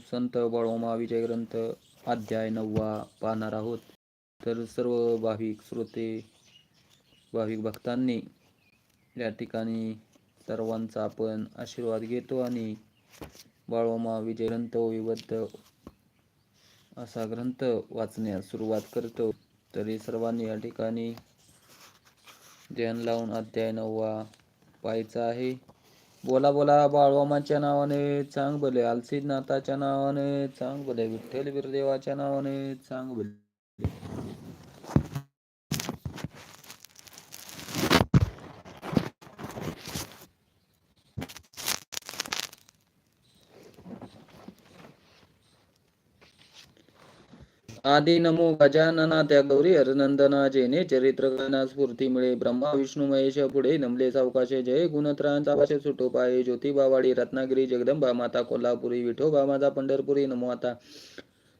संत बाळोमा विजय ग्रंथ अध्याय नववा पाहणार आहोत. तर सर्व भाविक श्रोते भाविक भक्तांनी या ठिकाणी सर्वांचा आपण आशीर्वाद घेतो आणि बाळोमा विजय ग्रंथ विबद्ध असा ग्रंथ वाचण्यास सुरुवात करतो. तरी सर्वांनी या ठिकाणी ध्यान लावून अध्याय नववा पाहायचा आहे. बोला बोला बाळवामाच्या नावाने चांग भले आलसीनाथाच्या नावाने चांग भले विठ्ठल बिरदेवाच्या नावाने चांग भले आदि नमो गजानना त्या गौरी हरनंदना जेने चरित्र गाना स्फूर्ती मिळे. ब्रह्मा विष्णू महेश पुढे नमले सावकाशे. जय गुणत्रांचा भाषे सुटो पाये ज्योतिबावाडी रत्नागिरी जगदंबा माता कोल्हापुरी विठोबा माझा पंढरपुरी नमो आता.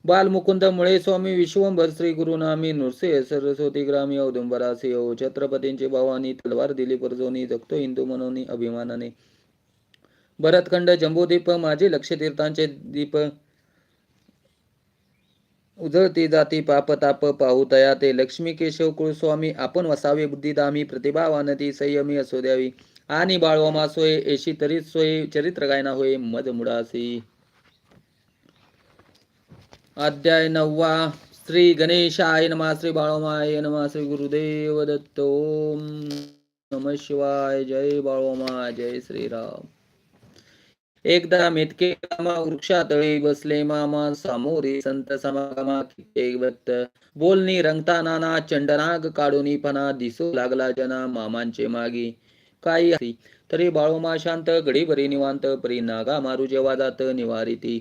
बाल मुकुंद मुळे स्वामी विश्वंभर श्री गुरुनामी नृसे सरस्वती ग्रामी औदुंबरासी ओ छत्रपतींची भावानी तलवार दिली परजोनी जगतो हिंदू मनोनी अभिमानाने. भरतखंड जंबूदीप माझे लक्षतीर्थांचे दीप. उजळते जाती पाप ताप पाहू तया ते लक्ष्मी केशव कुळस्वामी. आपण वसावे बुद्धिदामी प्रतिभावान ती संयमी असो द्यावी. आणि बाळवामा सोय एशी तरी सोय चरित्र गायना होय मद मुडासी. अध्याय नववा श्री गणेशाय नमा श्री बाळोमाय नमा श्री गुरुदेव दत्त ओम नम शिवाय. जय बाळोमा जय श्रीराम. एकदा मेतके वृक्षातळी बसले मामा सामोरे संत समागमा कित्येक भक्त बोलणी रंगता नाना चंडनाग काढून पणा दिसू लागला जना मामांचे मागी. काही तरी बाळोमा शांत घडीभरी निवांत परी नागा मारू जेव्हा जात निवारिती.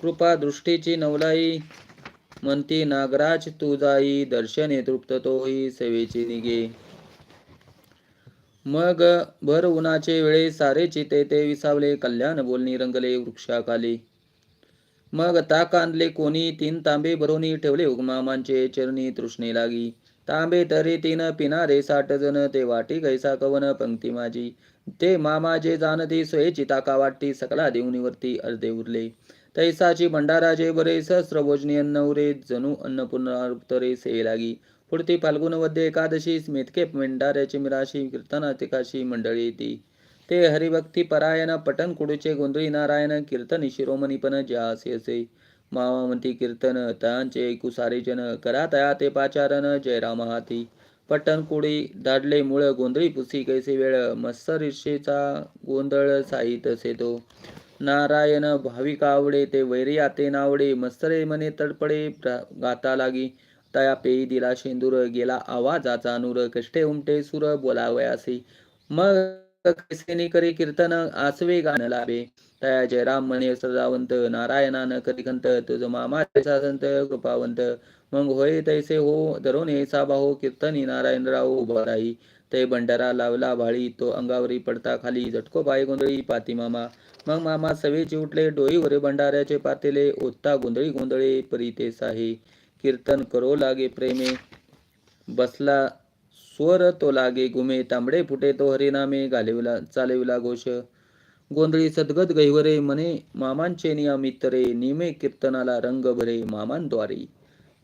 कृपा दृष्टीची नवलाई म्हणती नागराज तू जाई दर्शने तृप्त तोही सेवेची निगे. मग भर उन्हाचे वेळे सारे चिते ते विसावले कल्याण बोलणी रंगले वृक्षाखाली मग ताक आणले कोणी तीन तांबे भरोनी ठेवले उगमामांचे चरणी तृष्णे लागी. तांबे तरी तीन पिनारे साठ जण ते वाटी कैसा कवन पंक्ती माझी ते मामा जे जाणती सोयेची ताका वाटती सकला देवनीवरती अर्धे उरले. तैसाची भंडाराजे बरे सहस्रभोजनी अन्न उरे जणू अन्नपूर्णातरे से लागी. पुढती फाल्गुनमध्ये एकादशी मेतके मेंढाऱ्याची मिराशी कीर्तनातिकाशी मंडळी ती ते हरिभक्ती परायण पटन कुडूचे गोंधळी नारायण कीर्तन शिरोमणी पण असे. मावामती कीर्तन तयांचे ऐकू सारे जन करा तया ते पाचारण जयराम हाती. पटन कुडी दाडले मुळ गोंधळी पुसी कैसे वेळ मत्सरिषेचा गोंधळ साहित असे तो. नारायण भाविक आवडे ते वैरी आते नावडे मत्सरे मने तडपडे गाता लागी. तया पेई दिला शेंदूर गेला आवाजाचा नूर कष्टे उमटे सुर बोलावयासी मग कैसेनी करी कीर्तन आसवे गाण लाभे. तया जयराम म्हणे सदावंत नारायणान करी तुझ मामा संत कृपावंत. मग होय तैसे हो धरोने साबाहो कीर्तनी नारायणराव उभा राही. ते भंडारा लावला भाळी तो अंगावरी पडता खाली. झटको बाई गोंधळी पाती मामा. मग मामा सवेचे उठले डोईवर भंडाऱ्याचे पातेले. ओत्ता गोंधळी गोंधळे परी ते साही कीर्तन करो लागे प्रेमे बसला स्वर तो लागे गुमे तांबडे फुटे तो हरिनामे घालविला चालविला घोष गोंधळी सद्गत गहिवरे मने मामांचे नियमितरे निमे कीर्तनाला रंग भरे मामांद्वारे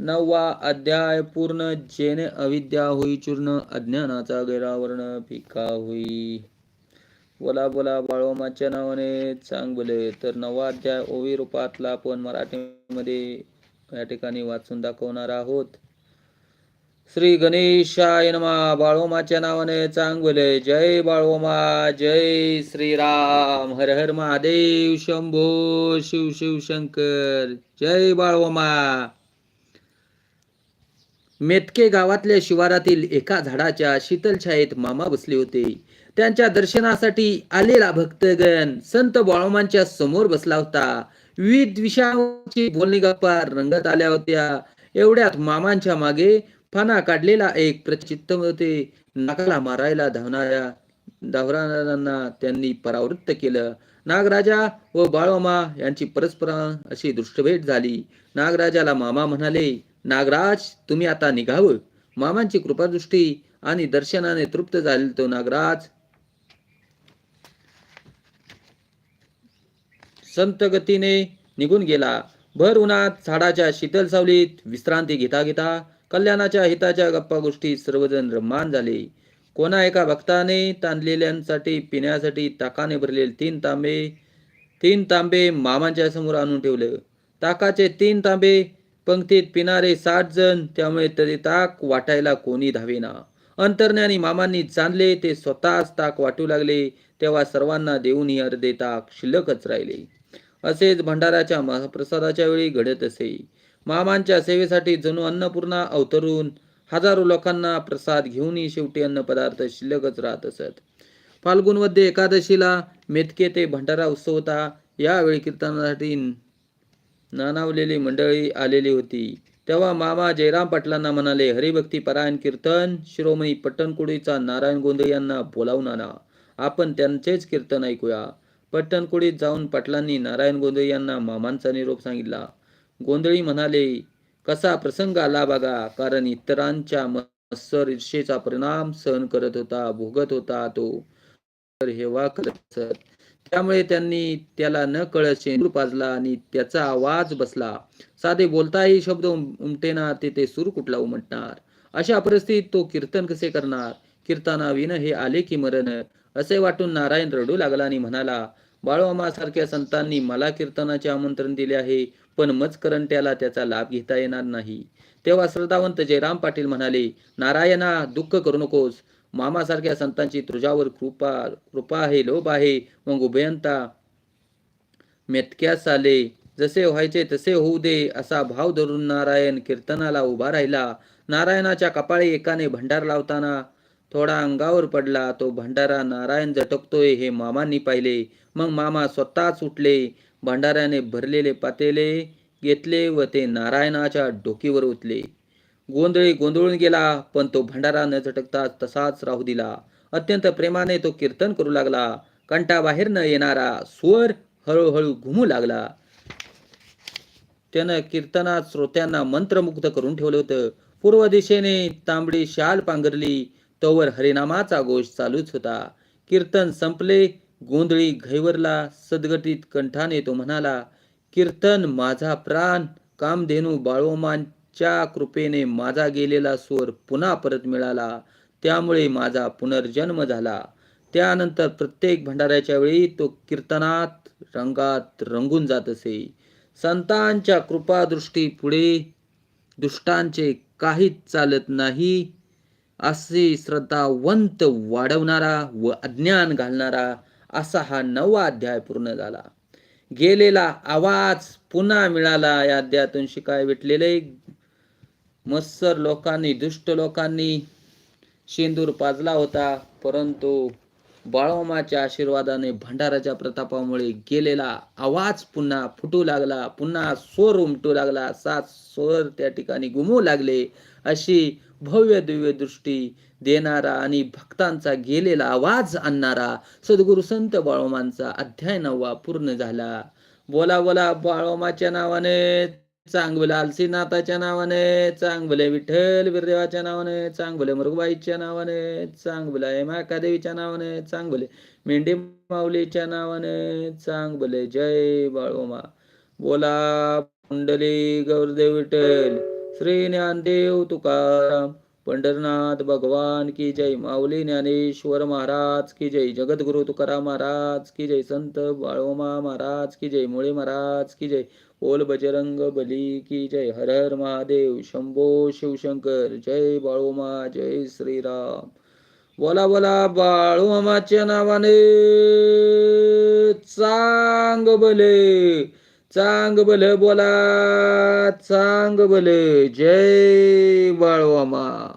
नववा अध्याय पूर्ण जेने अविद्या होई चूर्ण अज्ञानाचा गैरावर्ण फिका होई बोला बोला बाळोमाच्या नावाने चांग बोले तर नववा अध्याय ओवी रूपातला आपण मराठीमध्ये या ठिकाणी वाचून दाखवणार आहोत. श्री गणेशाय नमा. बाळोमाच्या नावाने चांगले. जय बाळोमा. जय श्रीराम. हर हर महादेव. शंभो शिव शिव शंकर. जय बाळोमा. मेतके गावातल्या शिवारातील एका झाडाच्या शीतल छायेत मामा बसले होते. त्यांच्या दर्शनासाठी आलेला भक्तगण संत बाळोमांच्या समोर बसला होता. विविध विषयांची बोलणी गप्पा रंगत आल्या होत्या. एवढ्यात मामांच्या मागे फाना काढलेला एक प्रचित्त होते. नाकाला मारायला धावणाऱ्या धावणाऱ्यांना त्यांनी परावृत्त केलं. नागराजा व बाळोमा यांची परस्पर अशी दृष्टभेट झाली. नागराजाला मामा म्हणाले नागराज तुम्ही आता निघावं. मामांची कृपादृष्टी आणि दर्शनाने तृप्त झाले तो नागराज संत गतीने निघून गेला. भर उन्हात झाडाच्या शीतल सावलीत विश्रांती घेता घेता कल्याणाच्या हिताच्या गप्पा गोष्टी सर्वजण रम्मान झाले. कोणा एका भक्ताने ताणलेल्यांसाठी पिण्यासाठी ताकाने भरलेले तीन तांबे तीन तांबे मामांच्या समोर आणून ठेवलं. ताकाचे तीन तांबे पंक्तीत पिणारे साठ जण त्यामुळे तरी ताक वाटायला कोणी धावेना. अंतर्ज्ञानी मामांनी जाणले ते स्वतःच ताक वाटू लागले तेव्हा सर्वांना देऊनही अर्धे ताक शिल्लकच राहिले. असेच भंडाराच्या महाप्रसादाच्या वेळी घडत असे. मामांच्या सेवेसाठी जणू अन्नपूर्णा अवतरून हजारो लोकांना प्रसाद घेऊनही शेवटी अन्नपदार्थ शिल्लकच राहत असत. फाल्गुनमध्ये एकादशीला मेतके ते भंडारा उत्सव होता. यावेळी कीर्तनासाठी नानावलेली मंडळी आलेली होती. तेव्हा मामा जयराम पाटलांना म्हणाले हरिभक्ती परायण कीर्तन शिरोमणी पट्टणकुडीचा नारायण गोंधळ यांना बोलावून आणा. आपण त्यांचेच कीर्तन ऐकूया. पट्टणकुडीत जाऊन पाटलांनी नारायण गोंधळी यांना मामांचा निरोप सांगितला. गोंधळी म्हणाले कसा प्रसंग आला बघा कारण इतरांच्या मत्सर ईर्षेचा परिणाम सहन करत होता भोगत होता तो. तर हेवा करत त्यामुळे त्यांनी त्याला न कळत शेंदूर पाजला आणि त्याचा आवाज बसला. साधे बोलताही शब्द उमटेना तेथे सूर कुठला उमटणार? अशा परिस्थितीत तो कीर्तन कसे करणार? कीर्तनाविन हे आले की मरण? असे वाटून नारायण रडू लागला आणि म्हणाला बाळोमासारख्या संतांनी मला कीर्तनाचे आमंत्रण दिले आहे पण मजकरंट्याला त्याचा लाभ घेता येणार नाही. तेव्हा श्रद्धावंत जयराम पाटील म्हणाले नारायणा दुःख करू नकोस. मामासारख्या संतांची तुझ्यावर कृपा कृपा आहे लोभ आहे. मग उभयंता मेतक्यास आले. जसे व्हायचे तसे होऊ दे असा भाव धरून नारायण कीर्तनाला उभा राहिला. नारायणाच्या कपाळी एकाने भंडार लावताना थोडा अंगावर पडला तो भंडारा नारायण झटकतोय हे मामांनी पाहिले. मग मामा स्वतःच उठले भंडाऱ्याने भरलेले पातेले घेतले व ते नारायणाच्या डोकीवर उतले गोंधळी गोंधळून गेला पण तो भंडारा न झटकता तसाच राहू दिला. अत्यंत प्रेमाने तो कीर्तन करू लागला. कंटाबाहेर न येणारा स्वर हळूहळू घुमू लागला. त्यानं कीर्तनात श्रोत्यांना मंत्रमुग्ध करून ठेवलं होतं. पूर्व दिशेने तांबडी शाल पांघरली. तोवर हरिनामाचा घोष चालूच होता. कीर्तन संपले गोंधळी घैवरला सदगटीत कंठाने तो म्हणाला कीर्तन माझा प्राण कामधेनू बाळोमांच्या कृपेने माझा गेलेला स्वर पुन्हा परत मिळाला. त्यामुळे माझा पुनर्जन्म झाला. त्यानंतर प्रत्येक भंडाऱ्याच्या वेळी तो कीर्तनात रंगात रंगून जात असे. संतांच्या कृपादृष्टी पुढे दुष्टांचे काहीच चालत नाही. असे श्रद्धावंत वाढवणारा व अज्ञान घालणारा असा हा नवा अध्याय पूर्ण झाला. गेलेला आवाज पुन्हा मिळाला या अध्यायातून शिकाय भेटलेले. मत्सर लोकांनी दुष्ट लोकांनी शेंदूर पाजला होता परंतु बाळोमाच्या आशीर्वादाने भंडाराच्या प्रतापामुळे गेलेला आवाज पुन्हा फुटू लागला पुन्हा स्वर उमटू लागला सात स्वर त्या ठिकाणी गुमू लागले. अशी भव्य दिव्य दृष्टी देणारा आणि भक्तांचा गेलेला आवाज आणणारा सद्गुरु संत बाळोमांचा अध्याय नववा पूर्ण झाला. बोला बोला बाळोमाच्या नावाने. चांगलं आलसीनाथाच्या नावाने चांगलं विठ्ठल बिरदेवाच्या नावाने चांगलं मृगबाईच्या नावाने चांगलं माकादेवीच्या नावाने चांगभले मेंढी माऊलीच्या नावाने चांगभले जय बाळोमा. बोला पुंडली गौरदेव विठ्ठल श्री ज्ञानदेव तुकाराम. पंढरनाथ भगवान की जय माऊली ज्ञानेश्वर महाराज की जय जगद्गुरु तुकाराम महाराज की जय संत बाळोमा महाराज की जय मुळे महाराज की जय ओल बजरंग बली की जय हर हर महादेव शंभो शिवशंकर जय बाळोमा जय श्रीराम. बोला बोला बाळूमाच्या नावाने चांग भले चांग भले बोला चांग भले जय बाळूमा.